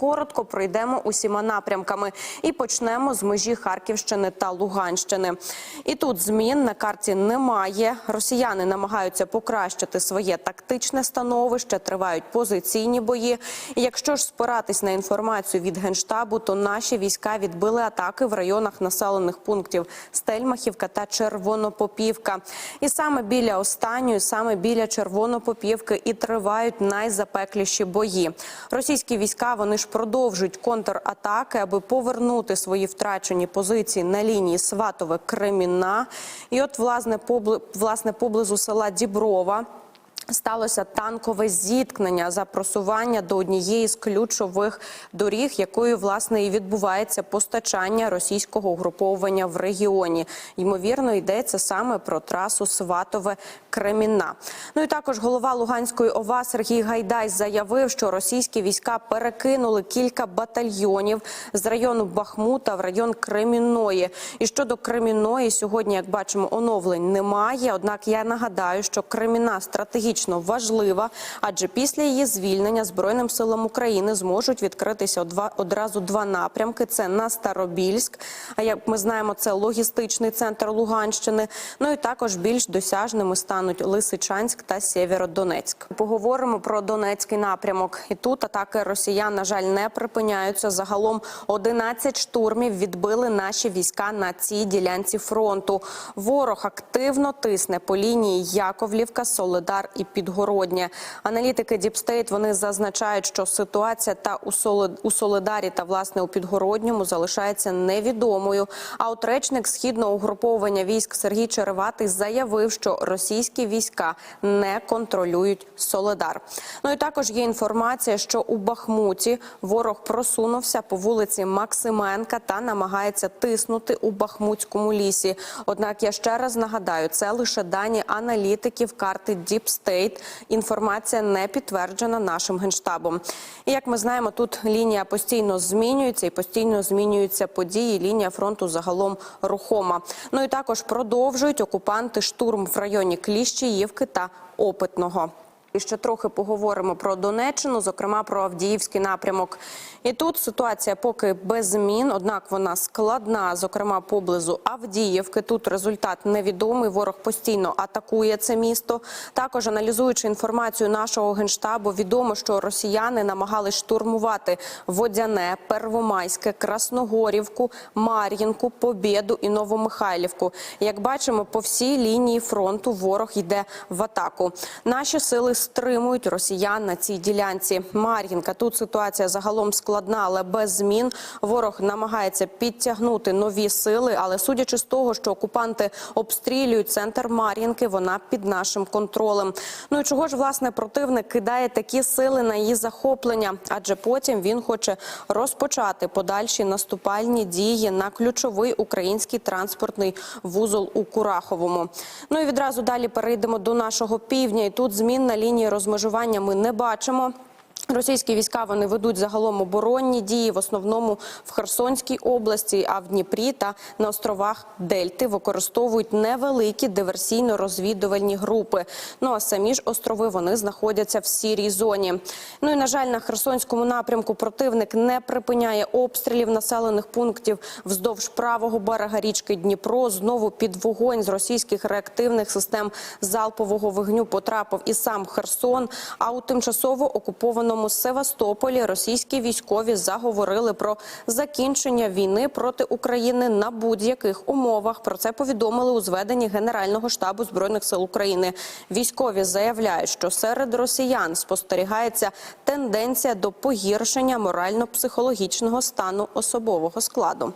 коротко пройдемо усіма напрямками і почнемо з межі Харківщини та Луганщини. І тут змін на карті немає. Росіяни намагаються покращити своє тактичне становище, тривають позиційні бої. І якщо ж спиратись на інформацію від генштабу, то наші війська відбили атаки в районах населених пунктів Стельмахівка та Червонопопівка. І саме біля останньої, саме біля Червонопопівки, і тривають найзапекліші бої. Російські війська вони ж продовжують контратаки, аби повернути свої втрачені позиції на лінії Сватове Креміна. І от власне поблизу села Діброва. Сталося танкове зіткнення за просування до однієї з ключових доріг, якою власне і відбувається постачання російського угруповування в регіоні. Ймовірно, йдеться саме про трасу Сватове Кремінна. Ну і також голова Луганської ОВА Сергій Гайдай заявив, що російські війська перекинули кілька батальйонів з району Бахмута в район Кремінної. І щодо Кремінної, сьогодні, як бачимо, оновлень немає. Однак я нагадаю, що Креміна стратегічно важлива, адже після її звільнення Збройним силам України зможуть відкритися одразу два напрямки: це на Старобільськ. А як ми знаємо, це логістичний центр Луганщини. Ну і також більш досяжними стануть Лисичанськ та Сєвєродонецьк. Поговоримо про Донецький напрямок. І тут атаки росіян, на жаль, не припиняються. Загалом 11 штурмів відбили наші війська на цій ділянці фронту. Ворог активно тисне по лінії Яковлівка, Солидар і Підгороднє. Аналітики Діпстейт вони зазначають, що ситуація та у Солид- у Солидарі та власне у Підгородньому залишається невідомою. А от речник східного угруповання військ Сергій Череватий заявив, що російські війська не контролюють Солидар. Ну і також є інформація, що у Бахмуті ворог просунувся по вулиці Максименка та намагається тиснути у Бахмутському лісі. Однак я ще раз нагадаю, це лише дані аналітиків карти Deep State. Інформація не підтверджена нашим генштабом. І як ми знаємо, тут лінія постійно змінюється і постійно змінюються події. Лінія фронту загалом рухома. Ну і також продовжують окупанти штурм в районі Кліщіївки та Опитного. І ще трохи поговоримо про Донеччину, зокрема про Авдіївський напрямок. І тут ситуація поки без змін, однак вона складна, зокрема поблизу Авдіївки. Тут результат невідомий. Ворог постійно атакує це місто. Також аналізуючи інформацію нашого генштабу, відомо, що росіяни намагались штурмувати Водяне, Первомайське, Красногорівку, Мар'їнку, Побєду і Новомихайлівку. Як бачимо, по всій лінії фронту ворог йде в атаку. Наші сили стримують росіян на цій ділянці. Мар'їнка тут ситуація загалом складна, але без змін. Ворог намагається підтягнути нові сили. Але судячи з того, що окупанти обстрілюють центр Мар'їнки, вона під нашим контролем. Ну і чого ж власне противник кидає такі сили на її захоплення? Адже потім він хоче розпочати подальші наступальні дії на ключовий український транспортний вузол у Кураховому. Ну і відразу далі перейдемо до нашого півдня. І тут змін на лінії розмежування ми не бачимо. Російські війська вони ведуть загалом оборонні дії в основному в Херсонській області, а в Дніпрі та на островах Дельти використовують невеликі диверсійно-розвідувальні групи. Ну а самі ж острови вони знаходяться в сірій зоні. Ну і на жаль, на Херсонському напрямку противник не припиняє обстрілів населених пунктів вздовж правого берега річки Дніпро. Знову під вогонь з російських реактивних систем залпового вогню потрапив і сам Херсон. А у тимчасово окупованому Севастополі російські військові заговорили про закінчення війни проти України на будь-яких умовах. Про це повідомили у зведенні Генерального штабу збройних сил України. Військові заявляють, що серед росіян спостерігається тенденція до погіршення морально-психологічного стану особового складу.